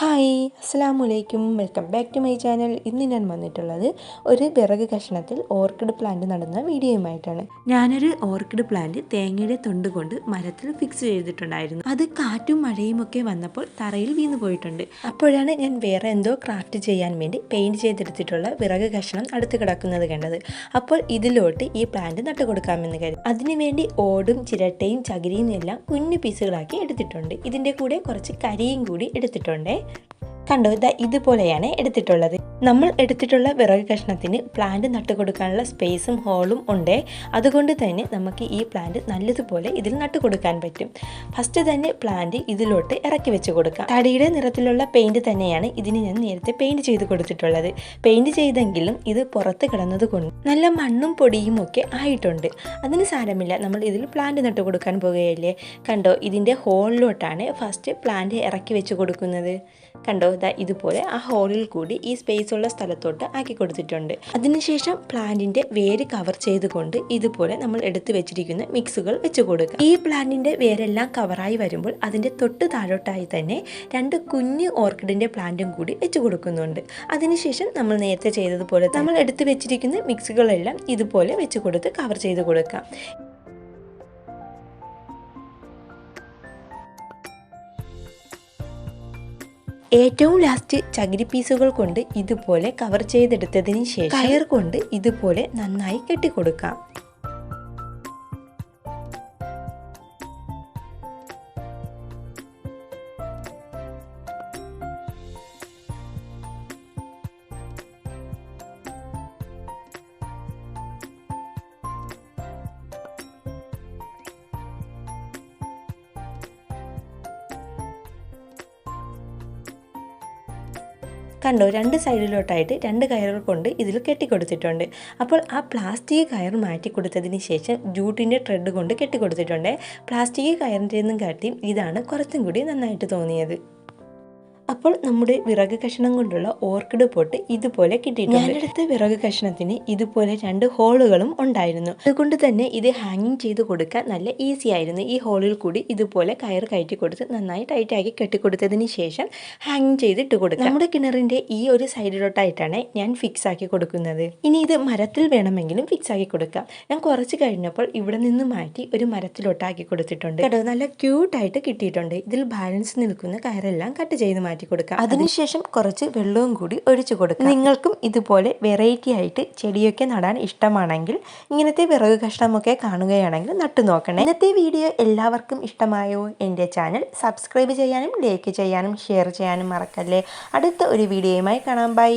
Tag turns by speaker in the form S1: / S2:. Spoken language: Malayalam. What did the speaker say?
S1: ഹായ് അസ്സാം welcome back to my channel. ഇന്ന് ഞാൻ വന്നിട്ടുള്ളത് ഒരു വിറക് കഷ്ണത്തിൽ ഓർക്കിഡ് പ്ലാന്റ് നടന്ന വീഡിയോയുമായിട്ടാണ്. ഞാനൊരു ഓർക്കിഡ് പ്ലാന്റ് തേങ്ങയുടെ തൊണ്ട് കൊണ്ട് മരത്തിൽ ഫിക്സ് ചെയ്തിട്ടുണ്ടായിരുന്നു. അത് കാറ്റും മഴയും ഒക്കെ വന്നപ്പോൾ തറയിൽ വീണ് പോയിട്ടുണ്ട്. അപ്പോഴാണ് ഞാൻ വേറെ എന്തോ ക്രാഫ്റ്റ് ചെയ്യാൻ വേണ്ടി പെയിന്റ് ചെയ്തെടുത്തിട്ടുള്ള വിറക് കഷ്ണം അടുത്ത് കിടക്കുന്നത് കണ്ടത്. അപ്പോൾ ഇതിലോട്ട് ഈ പ്ലാന്റ് നട്ടു കൊടുക്കാമെന്ന് കരുതി. അതിനുവേണ്ടി ഓടും ചിരട്ടയും ചകിരിയും എല്ലാം കുഞ്ഞു പീസുകളാക്കി എടുത്തിട്ടുണ്ട്. ഇതിന്റെ കൂടെ കുറച്ച് കരിയും കൂടി എടുത്തിട്ടുണ്ട്. കണ്ടോ? ഇതാ ഇതുപോലെയാണ് എടുത്തിട്ടുള്ളത്. നമ്മൾ എടുത്തിട്ടുള്ള വിറക് കഷ്ണത്തിന് പ്ലാന്റ് നട്ടു കൊടുക്കാനുള്ള സ്പേസും ഹോളും ഉണ്ട്. അതുകൊണ്ട് തന്നെ നമുക്ക് ഈ പ്ലാന്റ് നല്ലതുപോലെ ഇതിൽ നട്ടു കൊടുക്കാൻ പറ്റും. ഫസ്റ്റ് തന്നെ പ്ലാന്റ് ഇതിലോട്ട് ഇറക്കി വെച്ച് കൊടുക്കാം. തടിയുടെ നിറത്തിലുള്ള പെയിന്റ് തന്നെയാണ് ഇതിന് ഞാൻ നേരത്തെ പെയിന്റ് ചെയ്ത് കൊടുത്തിട്ടുള്ളത്. പെയിന്റ് ചെയ്തെങ്കിലും ഇത് പുറത്ത് കിടന്നത് കൊണ്ട് നല്ല മണ്ണും പൊടിയും ഒക്കെ ആയിട്ടുണ്ട്. അതിന് സാരമില്ല. നമ്മൾ ഇതിൽ പ്ലാന്റ് നട്ടു കൊടുക്കാൻ പോകുകയല്ലേ കണ്ടോ? ഇതിന്റെ ഹോളിലോട്ടാണ് ഫസ്റ്റ് പ്ലാന്റ് ഇറക്കി വെച്ച് കൊടുക്കുന്നത്. കണ്ടോ? ഇതാ ഇതുപോലെ ആ ഹോളിൽ കൂടി ഈ സ്പേസ് ഉള്ള സ്ഥലത്തോട്ട് ആക്കി കൊടുത്തിട്ടുണ്ട്. അതിനുശേഷം പ്ലാന്റിന്റെ വേര് കവർ ചെയ്തുകൊണ്ട് ഇതുപോലെ നമ്മൾ എടുത്തു വെച്ചിരിക്കുന്ന മിക്സുകൾ വെച്ച് കൊടുക്കുക. ഈ പ്ലാന്റിന്റെ വേരെല്ലാം കവറായി വരുമ്പോൾ അതിന്റെ തൊട്ട് താഴോട്ടായി തന്നെ രണ്ട് കുഞ്ഞ് ഓർക്കിഡിന്റെ പ്ലാന്റും കൂടി വെച്ച് കൊടുക്കുന്നുണ്ട്. അതിനുശേഷം നമ്മൾ നേരത്തെ ചെയ്തതുപോലെ നമ്മൾ എടുത്തു വെച്ചിരിക്കുന്ന മിക്സുകളെല്ലാം ഇതുപോലെ വെച്ച് കൊടുത്ത് കവർ ചെയ്ത് കൊടുക്കാം. ഏറ്റവും ലാസ്റ്റ് ചകിരി പീസുകൾ കൊണ്ട് ഇതുപോലെ കവർ ചെയ്തെടുത്തതിന് ശേഷം കയർ കൊണ്ട് ഇതുപോലെ നന്നായി കെട്ടിക്കൊടുക്കാം. കണ്ടോ രണ്ട് സൈഡിലോട്ടായിട്ട് രണ്ട് കയറുകൾ കൊണ്ട് ഇതിൽ കെട്ടിക്കൊടുത്തിട്ടുണ്ട്. അപ്പോൾ ആ പ്ലാസ്റ്റിക് കയർ മാറ്റി കൊടുത്തതിന് ശേഷം ജൂട്ടിന്റെ ട്രെഡ് കൊണ്ട് കെട്ടിക്കൊടുത്തിട്ടുണ്ട്. പ്ലാസ്റ്റിക് കയറിന്റെ നിന്നും ഇതാണ് കുറച്ചും കൂടി നന്നായിട്ട് തോന്നിയത്. അപ്പോൾ നമ്മുടെ വിറക് കഷ്ണം കൊണ്ടുള്ള ഓർക്കിഡ് പോട്ട് ഇതുപോലെ കിട്ടിയിട്ടുണ്ട്. ഞാനെടുത്ത വിറക് കഷ്ണത്തിന് ഇതുപോലെ രണ്ട് ഹോളുകളും ഉണ്ടായിരുന്നു. അതുകൊണ്ട് തന്നെ ഇത് ഹാങ്ങിങ് ചെയ്ത് കൊടുക്കാൻ നല്ല ഈസി ആയിരുന്നു. ഈ ഹോളിൽ കൂടി ഇതുപോലെ കയർ കയറ്റി കൊടുത്ത് നന്നായി ടൈറ്റ് ആക്കി കെട്ടിക്കൊടുത്തതിന് ശേഷം ഹാങ്ങിങ് ചെയ്തിട്ട് കൊടുക്കുക നമ്മുടെ കിണറിന്റെ ഈ ഒരു സൈഡിലോട്ടായിട്ടാണ് ഞാൻ ഫിക്സ് ആക്കി കൊടുക്കുന്നത്. ഇനി ഇത് മരത്തിൽ വേണമെങ്കിലും ഫിക്സ് ആക്കി കൊടുക്കാം. ഞാൻ കുറച്ച് കഴിഞ്ഞപ്പോൾ ഇവിടെ നിന്ന് മാറ്റി ഒരു മരത്തിലോട്ടാക്കി കൊടുത്തിട്ടുണ്ട്. കേട്ടോ നല്ല ക്യൂട്ടായിട്ട് കിട്ടിയിട്ടുണ്ട്. ഇതിൽ ബാലൻസ് നിൽക്കുന്ന കയറെല്ലാം കട്ട് ചെയ്ത് മാറ്റി കൊടുക്കുക. അതിനുശേഷം കുറച്ച് വെള്ളവും കൂടി ഒഴിച്ചു കൊടുക്കുക. നിങ്ങൾക്കും ഇതുപോലെ വെറൈറ്റി ആയിട്ട് ചെടിയൊക്കെ നടാൻ ഇഷ്ടമാണെങ്കിൽ ഇങ്ങനത്തെ വിറക് കഷ്ണമൊക്കെ കാണുകയാണെങ്കിൽ നട്ടു നോക്കണേ. ഇന്നത്തെ വീഡിയോ എല്ലാവർക്കും ഇഷ്ടമായോ? എന്റെ ചാനൽ സബ്സ്ക്രൈബ് ചെയ്യാനും ലൈക്ക് ചെയ്യാനും ഷെയർ ചെയ്യാനും മറക്കല്ലേ? അടുത്ത ഒരു വീഡിയോയുമായി കാണാം. ബൈ